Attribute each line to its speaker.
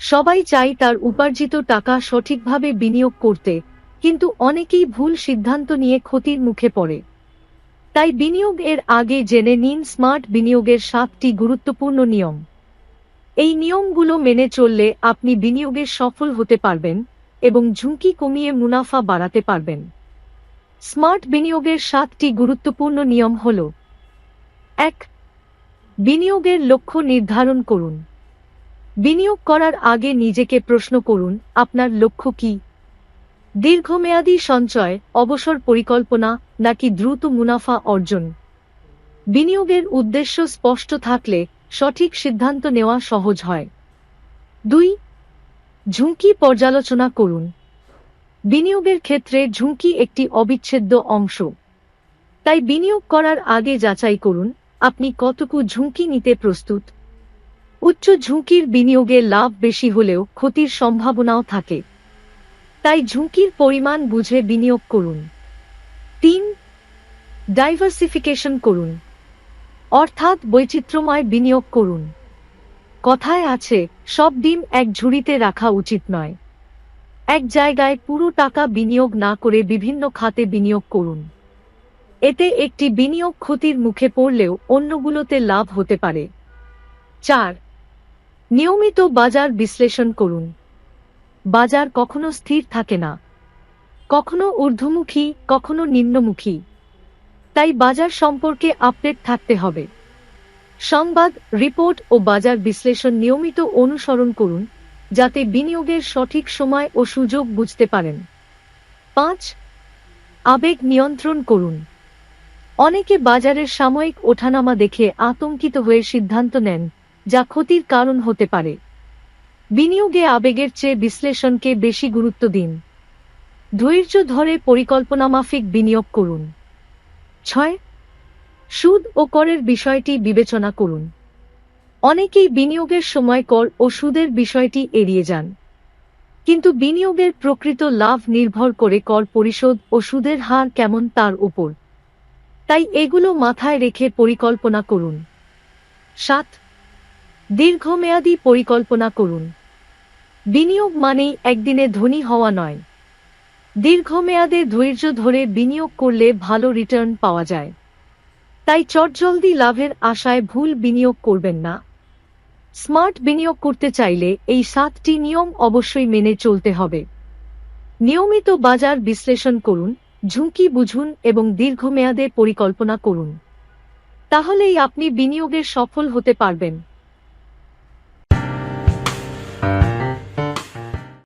Speaker 1: সবাই চাই তার উপার্জিত টাকা সঠিকভাবে বিনিয়োগ করতে, কিন্তু অনেকেই ভুল সিদ্ধান্ত নিয়ে ক্ষতির মুখে পড়ে। তাই বিনিয়োগ এর আগে জেনে নিন স্মার্ট বিনিয়োগের সাতটি গুরুত্বপূর্ণ নিয়ম। এই নিয়মগুলো মেনে চললে আপনি বিনিয়োগে সফল হতে পারবেন এবং ঝুঁকি কমিয়ে মুনাফা বাড়াতে পারবেন। স্মার্ট বিনিয়োগের সাতটি গুরুত্বপূর্ণ নিয়ম হল, এক, বিনিয়োগের লক্ষ্য নির্ধারণ করুন। বিনিয়োগ করার আগে নিজেকে প্রশ্ন করুন, আপনার লক্ষ্য কি? দীর্ঘমেয়াদী সঞ্চয়, অবসর পরিকল্পনা, নাকি দ্রুত মুনাফা অর্জন? বিনিয়োগের উদ্দেশ্য স্পষ্ট থাকলে সঠিক সিদ্ধান্ত নেওয়া সহজ হয়। দুই, ঝুঁকি পর্যালোচনা করুন। বিনিয়োগের ক্ষেত্রে ঝুঁকি একটি অবিচ্ছেদ্য অংশ। তাই বিনিয়োগ করার আগে যাচাই করুন, আপনি কতটুকু ঝুঁকি নিতে প্রস্তুত? উচ্চ ঝুঁকির বিনিয়োগে লাভ বেশি হলেও ক্ষতির সম্ভাবনাও থাকে। তাই ঝুঁকির পরিমাণ বুঝে বিনিয়োগ করুন। তিন ডাইভার্সিফিকেশন করুন। অর্থাৎ বৈচিত্র্যময় বিনিয়োগ করুন। কথায় আছে, সব ডিম এক ঝুড়িতে রাখা উচিত নয়। এক জায়গায় পুরো টাকা বিনিয়োগ না করে বিভিন্ন খাতে বিনিয়োগ করুন। এতে একটি বিনিয়োগ ক্ষতির মুখে পড়লেও অন্যগুলোতে লাভ হতে পারে। চার নিয়মিত বাজার বিশ্লেষণ করুন। বাজার কখনো স্থির থাকে না। কখনো ঊর্ধ্বমুখী, কখনো নিম্নমুখী। তাই বাজার সম্পর্কে আপডেট থাকতে হবে। সংবাদ, রিপোর্ট ও বাজার বিশ্লেষণ নিয়মিত অনুসরণ করুন, যাতে বিনিয়োগের সঠিক সময় ও সুযোগ বুঝতে পারেন। পাঁচ, আবেগ নিয়ন্ত্রণ করুন। অনেকে বাজারের সাময়িক ওঠানামা দেখে আতঙ্কিত হয়ে সিদ্ধান্ত নেন যা ক্ষতির কারণ হতে পারে। বিনিয়োগে আবেগের চেয়ে বিশ্লেষণকে বেশি গুরুত্ব দিন। ধৈর্য ধরে পরিকল্পনা মাফিক বিনিয়োগ করুন। ছয়, সুদ ও করের বিষয়টি বিবেচনা করুন। অনেকেই বিনিয়োগের সময় কর ও সুদের বিষয়টি এড়িয়ে যান। কিন্তু বিনিয়োগের প্রকৃত লাভ নির্ভর করে কর পরিশোধ ও সুদের হার কেমন তার উপর। তাই এগুলো মাথায় রেখে পরিকল্পনা করুন। সাত দীর্ঘমেয়াদী পরিকল্পনা করুন। বিনিয়োগ মানেই একদিনে ধনী হওয়া নয়। দীর্ঘমেয়াদে ধৈর্য ধরে বিনিয়োগ করলে ভালো রিটার্ন পাওয়া যায়। তাই চটজলদি লাভের আশায় ভুল বিনিয়োগ করবেন না। স্মার্ট বিনিয়োগ করতে চাইলে এই সাতটি নিয়ম অবশ্যই মেনে চলতে হবে। নিয়মিত বাজার বিশ্লেষণ করুন, ঝুঁকি বুঝুন এবং দীর্ঘমেয়াদে পরিকল্পনা করুন। তাহলেই আপনি বিনিয়োগে সফল হতে পারবেন।